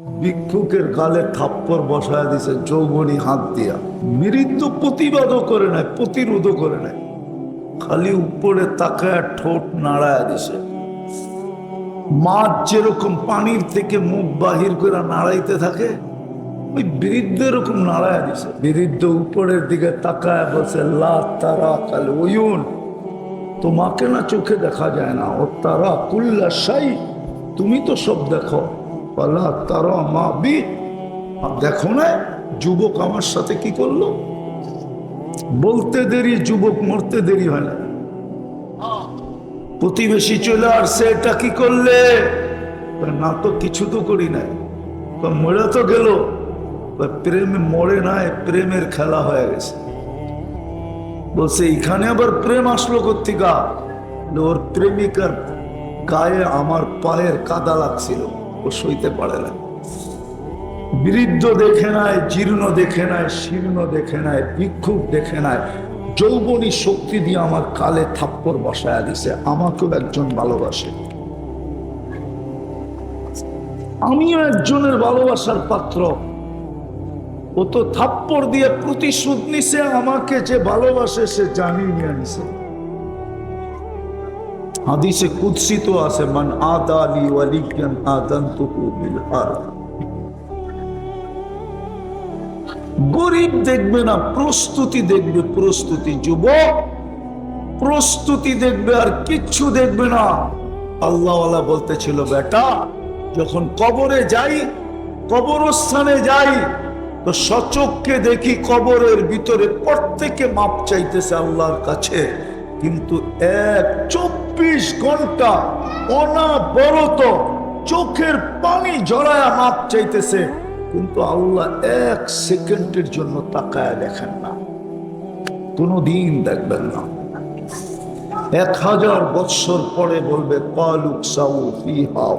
ভিক্ষুকের গালে থাপ্পড় বসায় দিছে, যৌবনী হাত দিয়া। মৃত্যু প্রতিবাদও করে নাই, প্রতিরোধও করে নাই। খালি উপরে তাকায় ঠোঁট নাড়ায় দিছে। মাছ যেরকম পানির থেকে মুখ বাহির করে নাড়াইতে থাকে, ওই বৃদ্ধ এরকম নাড়ায় দিছে। বৃদ্ধ উপরের দিকে তাকায় বসে লা তারা কালে ওয়ুন তোমাকে না চোখে দেখা যায় না। ও তারা কুল্লা সাই তুমি তো সব দেখো। দেখো না যুবক আমার সাথে কি করল? বলতে দেরি যুবক মরতে দেরি হয় না। প্রতিবেশী চলে আসছে এটা কি করলে? না তো কিছু তো করি কয়, মরে তো গেল। প্রেম মরে নাই প্রেমের খেলা হয়ে গেছে। বলছে এখানে আবার প্রেম আসলো কর্তিকা ওর প্রেমিকার গায়ে আমার পায়ের কাদা লাগছিল। ও সইতে পারে না। বৃদ্ধ দেখে নাই, জীর্ণ দেখে নাই, শীর্ণ দেখে নাই, ভিক্ষুক দেখে নাই, যৌবনী শক্তি দিয়ে আমার কালে থাপ্পড় বসায় দিছে, আমাকেও একজন ভালোবাসে। আমিও একজনের ভালোবাসার পাত্র। ও তো থাপ্পড় দিয়ে প্রতিশোধ নিছে, আমাকে যে ভালোবাসে সে জানিয়ে নিয়ে নিছে। হাদিসে কুৎসিত আছে, মান আদালি ওয়ালিয়ান আদান্তুহু বিল হারব গরিব দেখবে না, প্রস্তুতি দেখবে, প্রস্তুতি যুবক। প্রস্তুতি দেখবে আর কিচ্ছু দেখবে না। আল্লাহওয়ালা বলতেছিল, বেটা, যখন কবরে যাই, কবরস্থানে যাই, তো সচককে দেখি কবরের ভিতরে প্রত্যেকে মাপ চাইতেছে আল্লাহর কাছে। কিন্তু এক চব্বিশ ঘণ্টা অনাবরত চোখের পানি জড়ায়া মাপ চাইতেছে। কিন্তু আল্লাহ এক সেকেন্ডের জন্য তাকায় দেখেন না। কোনোদিন দেখবেন না। এক হাজার বৎসর পরে বলবে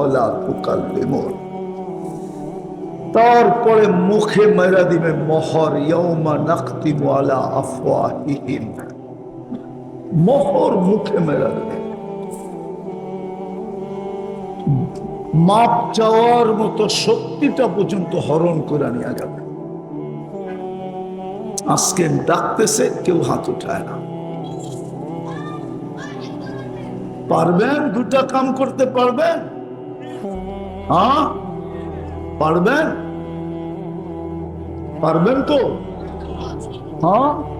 ওলা তারপরে মুখে মেরা দিবে, মোহর ইয়ৌমা নাকতিমু আলা আফওয়াহিহিম। মোহর মুখে মেরা দিবে মাপ চাওয়ার মতো শক্তিটা পর্যন্ত হরণ করে নেওয়া যাবে আজকে ডাকতেছে, কেউ হাত উঠায় না। পারবেন? দুটা কাম করতে পারবেন? হ্যাঁ পারবেন? পারবেন তো? হ্যাঁ?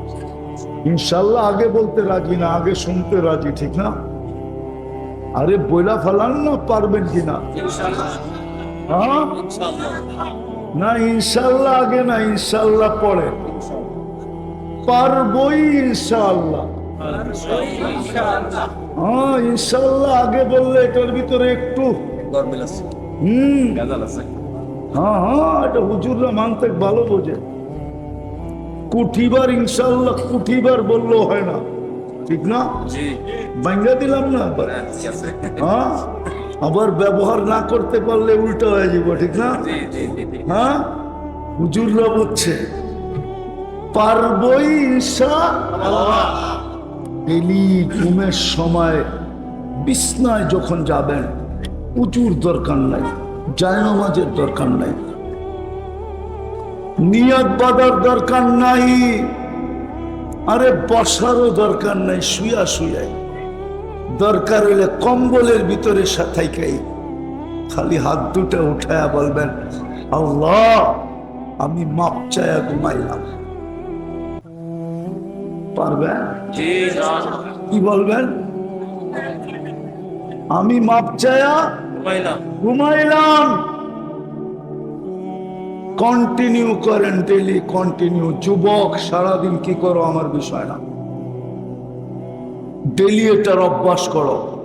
ইনশাল্লাহ আগে বলতে রাজি না আগে শুনতে রাজি ঠিক না? আরে বইলা ফেলান না পারবেন কিনা হ্যাঁ? না ইনশাল্লাহ আগে না ইনশাল্লাহ পরে। পারবই ইনশাল্লাহ। হ্যাঁ ইনশাল্লাহ আগে বললে এটার ভিতরে একটু হম। হ্যাঁ হ্যাঁ এটা হুজুররা মানতে ভালো বোঝে। কুঠিবার ইনশাল্লাহ কুঠিবার বললেও হয় না। ঠিক না? জি। দিলাম না আবার? হ্যাঁ, হ্যাঁ? আবার ব্যবহার না করতে পারলে উল্টো হয়ে যাব ঠিক না? হ্যাঁ? হুজুররা বুঝছে পারবই ডেলি ঘুমের সময় বিছনায় যখন যাবেন উঁচুর দরকার নাই জায়নামাজের দরকার নাই। নিয়াত বাঁধার দরকার নাই। আরে বসারও দরকার নাই শুয়া শুয়াই। দরকার হইলে কম্বলের ভিতরে সাথাইকাই খালি হাত দুটো উঠায়া বলবেন আল্লাহ আমি মাপ চায়া ঘুমাইলাম। পারবেন? কি বলবেন? আমি মাপ চায়া ঘুমাইলাম। ঘুমাইলাম। কন্টিনিউ করেন ডেলি কন্টিনিউ যুবক, সারাদিন কি করো আমার বিষয় না। ডেলি এটার অভ্যাস করো।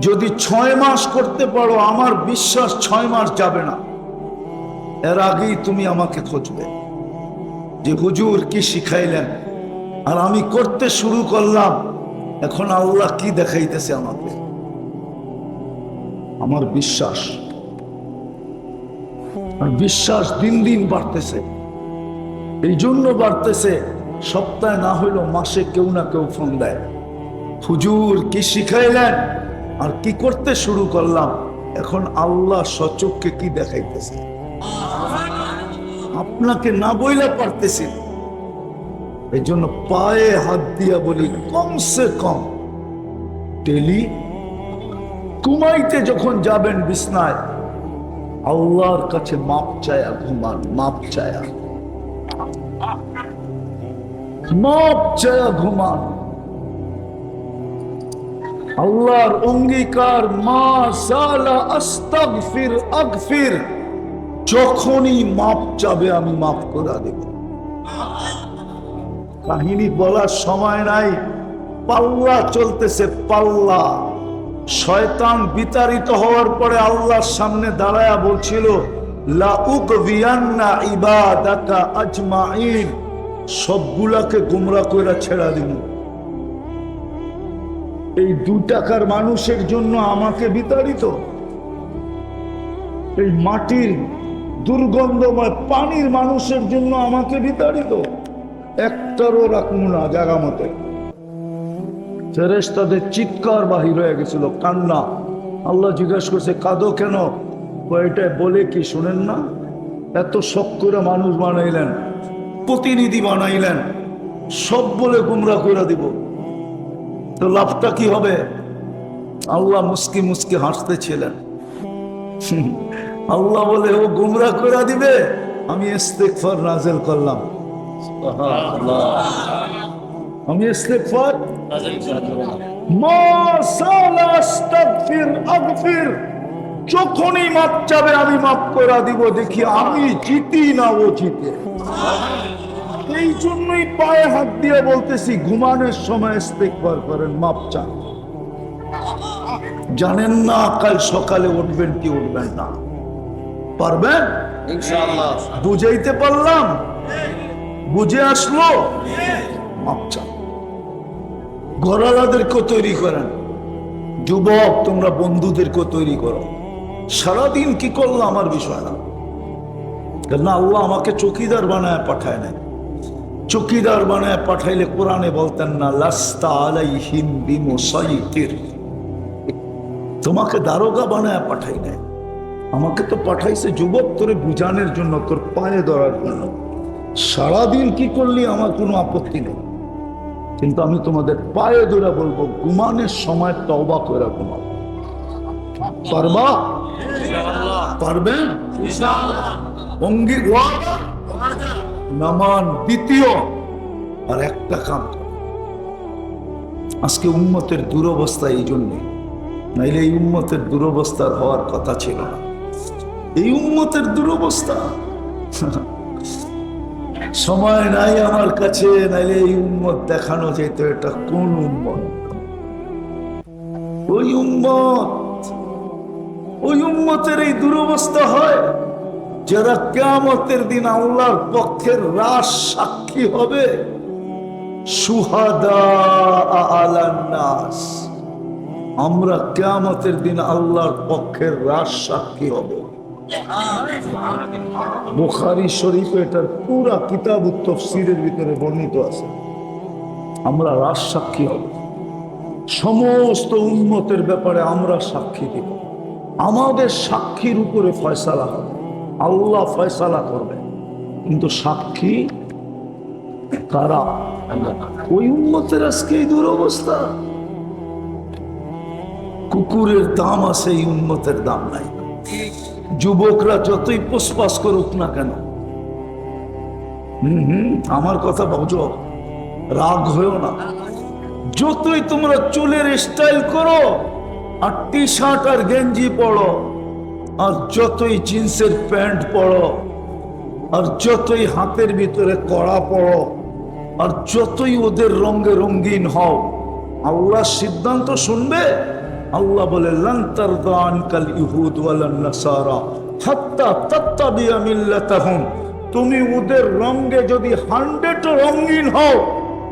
যদি ছয় মাস করতে পারো, আমার বিশ্বাস ছয় মাস যাবে না। এর আগেই তুমি আমাকে খুঁজবে যে হুজুর কি শিখাইলেন। আর আমি করতে শুরু করলাম, এখন আল্লাহ কি দেখাইতেছে আমাকে? আমার বিশ্বাস। আর বিশ্বাস দিন দিন বাড়তেছে। এই জন্য বাড়তেছে, সপ্তাহে না হইল মাসে কেউ না কেউ ফোন দেয়। হুজুর, কি শিখাইলেন? আর কি করতে শুরু করলাম? এখন আল্লাহ সচককে কি দেখাইতেছে? আপনাকে না বইলে পারতেছি এই জন্য পায়ে হাত দিয়া বলি, কমসে কম। ডেলি কুমাইতে যখন যাবেন বিছনায় আল্লাহর কাছে মাপ চায়া ঘুমান মাপ চায়া। মাপ চায়া ঘুমান আল্লাহর অঙ্গীকার, মা সালা আস্তাগফির আগফির, যখনই মাপ চাবে আমি মাফ করে দেব। কাহিনী বলার সময় নাই, পাল্লা চলতেছে পাল্লা। শয়তান বিতাড়িত হওয়ার পরে আল্লাহর সামনে দাঁড়ায়া বলছিল সবগুলাকে গুমরা কইরা ছেড়া দিব এই দু টাকার মানুষের জন্য আমাকে বিতাড়িত? এই মাটির দুর্গন্ধময় পানির মানুষের জন্য আমাকে বিতাড়িত? একটারও রাখব না জায়গা মতে ফেরেস তাদের চিৎকার বাহির হয়ে গেছিল, কান্না। আল্লাহ জিজ্ঞাসা করছে, কাঁদো কেন? এটা বলে কি শুনেন না? এত শখ করে মানুষ বানাইলেন, প্রতিনিধি বানাইলেন, সব বলে গুমরা করে দিব। তো লাভটা কি হবে? আল্লাহ মুস্কি মুস্কি হাসতেছিলেন। আল্লাহ বলে, ও গুমরা করে দিবে? আমি ইস্তেগফার নাজেল করলাম। আমি ইস্তেগফার যখনই মাপ চাবে আমি মাপ করে দিব দেখি আমি জিতি না ও জিতে। এই জন্যই পায়ে হাত দিয়ে বলতেছি ঘুমানোর সময় ইস্তেগফার করেন মাপ চান। জানেন না কাল সকালে উঠবেন কি উঠবেন না। পারবেন? বুঝাইতে পারলাম? বুঝে আসলো? মাপ চান। ঘরালাদেরকে তৈরি করেন। যুবক, তোমরা বন্ধুদেরকে তৈরি করো। সারাদিন কি করল আমার বিষয় না কেন আল্লাহ আমাকে চকিদার বানায় পাঠায় নাই। চকিদার বানায় পাঠাইলে কোরআনে বলতেন না, লাস্তা আলাইহিম বিমুসাইতির। তোমাকে দারোগা বানায় পাঠাই নাই। আমাকে তো পাঠাইছে যুবক তোরে বুঝানোর জন্য, তোর পায়ে ধরার জন্য। সারাদিন কি করলি আমার কোনো আপত্তি নেই। কিন্তু আমি তোমাদের পায়ে ধরে বলব, ঘুমানোর সময় তওবা করে ঘুমাও। পারবা? পারবেন অঙ্গি নামান দ্বিতীয়। আর একটা কাম আজকে উন্মতের দুরবস্থা এই জন্যে। নাইলে এই উন্মতের দুরবস্থার হওয়ার কথা ছিল না। এই উন্মতের দুরবস্থা। সময় নাই আমার কাছে, নাইলে এই উম্মত দেখানো যেত, এটা কোন উম্মত? ওই উম্মত, ওই উম্মতের এই দুরবস্থা হয়, যারা কেয়ামতের দিন আল্লাহর পক্ষের রাস সাক্ষী হবে। সুহাদা আমরা কেয়ামতের দিন আল্লাহর পক্ষের রাস সাক্ষী হব। বুখারি শরীফ এটার পুরা কিতাব তফসিরের ভিতরে বর্ণিত আছে। আমরা রাস সাক্ষী হব। সমস্ত উন্মতের ব্যাপারে আমরা সাক্ষী দিব। আমাদের সাক্ষীর উপরে ফয়সালা হবে। আল্লাহ ফয়সালা করবে। কিন্তু সাক্ষী তারা ওই উন্মতের আজকে এই দুরবস্থা। কুকুরের দাম আছে, এই উন্মতের দাম নাই। যুবকরা যতই পোষপাস করুক না কেন। হম আমার কথা বুঝো রাগ হয়েও না। যতই তোমরা চুলের স্টাইল করো, আর টি শার্ট আর গেঞ্জি পড়ো আর যতই জিন্সের প্যান্ট পরো, আর যতই হাতের ভিতরে কড়া পড়ো আর যতই ওদের রঙে রঙিন হও, আল্লাহ সিদ্ধান্ত শুনবে? আল্লাহ বলে তুমি ওদের রঙে যদি হান্ড্রেড রঙিন হও,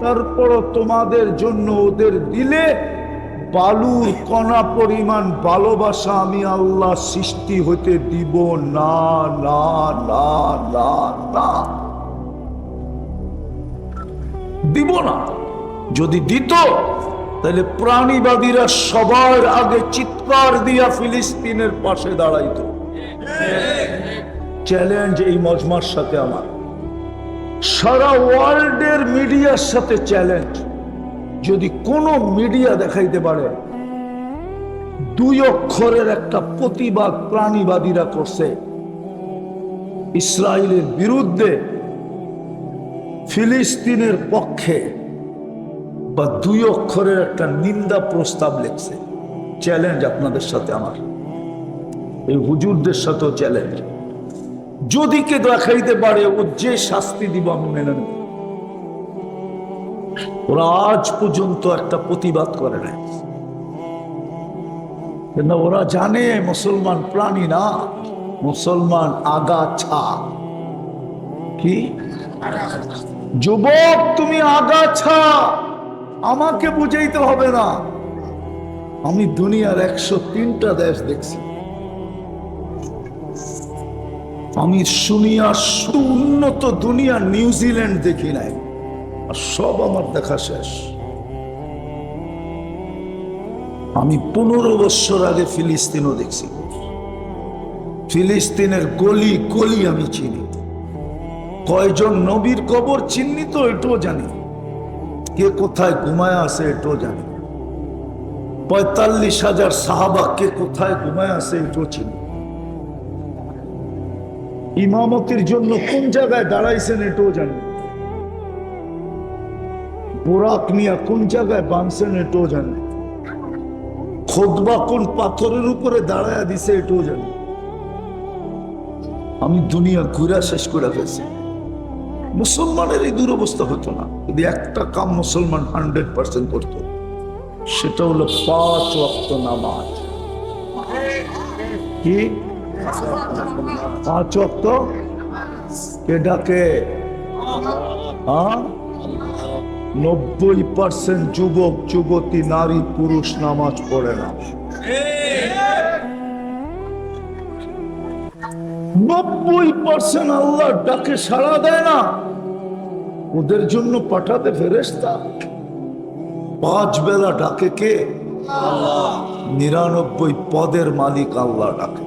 তারপরও তোমাদের জন্য ওদের দিলে বালুর কণা পরিমাণ ভালোবাসা আমি আল্লাহ সৃষ্টি হতে দিব। না না না না না। দিব না। যদি দিত তাহলে প্রাণীবাদীরা সবার আগে চিৎকার দিয়া ফিলিস্তিনের পাশে দাঁড়াইতো। চ্যালেঞ্জ এই মজমার সাথে আমার। সারা ওয়ার্ল্ডের মিডিয়ার সাথে চ্যালেঞ্জ। যদি কোন মিডিয়া দেখাইতে পারে, দুই অক্ষরের একটা প্রতিবাদ প্রাণীবাদীরা করছে। ইসরায়েলের বিরুদ্ধে ফিলিস্তিনের পক্ষে বা দুই অক্ষরের একটা নিন্দা প্রস্তাব লিখছে। চ্যালেঞ্জ আপনাদের সাথে আমার। এই হুজুরদের সাথেও চ্যালেঞ্জ যদি কে দেখাইতে পারে, ও যে শাস্তি দিব আমি মেনে নেব। ওরা আজ পর্যন্ত একটা প্রতিবাদ করে নাই। কিন্তু ওরা জানে মুসলমান প্রাণী না, মুসলমান আগাছা কি? যুবক, তুমি আগাছা আমাকে বুঝাইতে হবে না। আমি দুনিয়ার একশো তিনটা দেশ দেখছি। আমি শুনিয়া শুধু উন্নত দুনিয়া নিউজিল্যান্ড দেখি নাই, আর সব আমার দেখা শেষ। আমি পনেরো বছর আগে ফিলিস্তিনও দেখছি। ফিলিস্তিনের গলি গলি আমি চিনি। কয়জন নবীর কবর চিহ্নিত এটাও জানি। কে কোথায় ঘুমায় আছে এটাও জানি পঁয়তাল্লিশ হাজার সাহাবা কে কোথায় ঘুমায় আছে এটাও চিনি ইমামতির জন্য কোন জায়গায় দাঁড়াইছেন এটাও জানি বোরাক নিয়ে কোন জায়গায় বাঁধছেন এটাও জানি খোদবা কোন পাথরের উপরে দাঁড়ায় দিছে এটাও জানি আমি দুনিয়া ঘুরা শেষ করে ফেলছি। মুসলমানের এই দুরবস্থা হতো না। যদি একটা কাম মুসলমান হান্ড্রেড পার্সেন্ট করতো, সেটা হলো পাঁচ ওয়াক্ত নামাজ। কি? পাঁচ ওয়াক্ত? কে ডাকে? হ্যাঁ? নব্বই পার্সেন্ট যুবক, যুবতী, নারী, পুরুষ নামাজ পড়ে না। নব্বই পার্সেন্ট আল্লাহ ডাকে সাড়া দেয় না। ওদের জন্য পাঠাতে ফেরেস্তা পাঁচ বেলা ডাকে কে? নিরানব্বই পদের মালিক আল্লাহ ডাকে।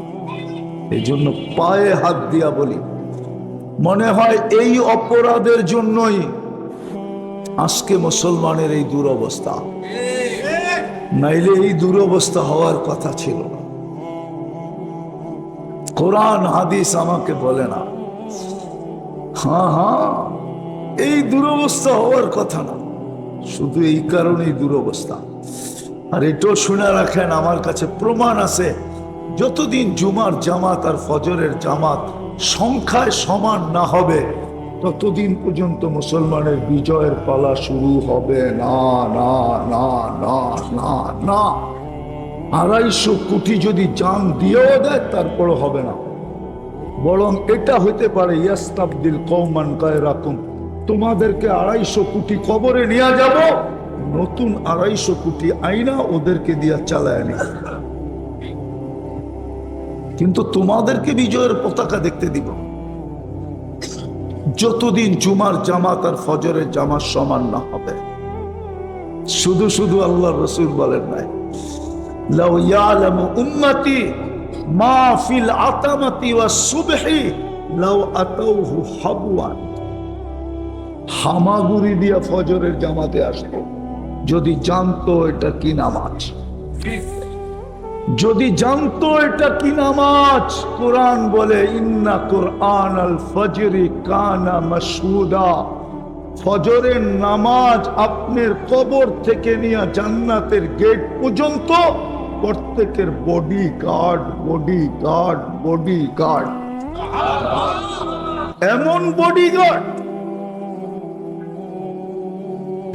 এই জন্য পায়ে হাত দিয়া বলি, মনে হয় এই অপরাধের জন্যই আজকে মুসলমানের এই দুরবস্থা। নাইলে এই দুরবস্থা হওয়ার কথা ছিল না। কোরআন, হাদিস আমাকে বলে না। হ্যাঁ হ্যাঁ। এই দুরবস্থা হওয়ার কথা না। শুধু এই কারণেই দুরবস্থা। আর এটাও শুনে রাখেন, আমার কাছে প্রমাণ আছে, যতদিন জুমার জামাত আর ফজরের জামাত সংখ্যায় সমান না হবে, ততদিন পর্যন্ত মুসলমানের বিজয়ের পালা শুরু হবে। না না না না না না। আড়াইশো কোটি যদি জান দিয়েও দেয় তারপরে হবে না। বরং এটা হইতে পারে, ইয়াস্তাবদিল কৌমান কায়রাকুম তোমাদেরকে আড়াইশো কোটি কবরে নিয়ে যাব। নতুন আড়াইশো কোটি আইনা ওদেরকে দিয়া চালায় না। কিন্তু তোমাদেরকে বিজয়ের পতাকা দেখতে দিব। যতদিন জুমার জামাত আর ফজরের জামার সমান না হবে। শুধু শুধু আল্লাহ রসুল বলেন নাই। লাউ ইয়ালামু উম্মতি মা ফিল আতামাতি ওয়া সুবহি, লাউ আতাউহু হাবওয়ান। হামাগুড়ি দিয়া ফজরের জামাতে আসতো যদি জানতো এটা কি নামাজ? যদি জানতো এটা কি নামাজ? কোরআন বলে, ইন্না কোরআন আল ফজরি কানা মাসুদা ফজরের নামাজ আপনার কবর থেকে নিয়ে জান্নাতের গেট পর্যন্ত প্রত্যেকের body guard body guard body guard এমন বডি গার্ড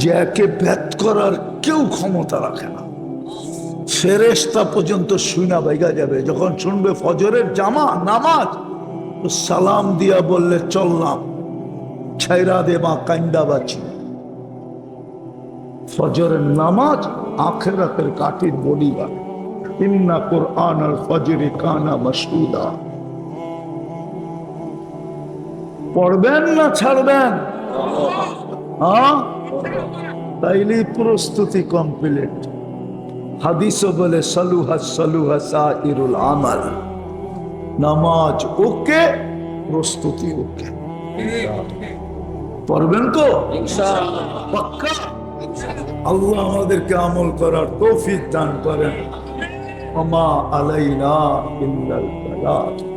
যে ব্যাত করার কেউ ক্ষমতা রাখে না। ফেরেস্তা পর্যন্ত শুনা বাইগা যাবে। যখন শুনবে ফজরের জামা, নামাজ সালাম দিয়া বললে চললাম ছাইরা দে মা কান্দা বাছি ফজরের নামাজ আখেরাতের কাঠির বলিবার ইন্না কোরআন আল ফজরে কানা মাসুদা পড়বেন না ছাড়বেন? হ্যাঁ? তাইলেই প্রস্তুতি কমপ্লিট হাদিসও বলে সালুহা সালুহা সাইরুল আমাল। নামাজ ওকে প্রস্তুতি ওকে। পারবেন তো? পাক্কা? আল্লাহ আমাদেরকে আমল করার তৌফিক দান করেন। আমা আলাইনা ইল্লাল বালাগ।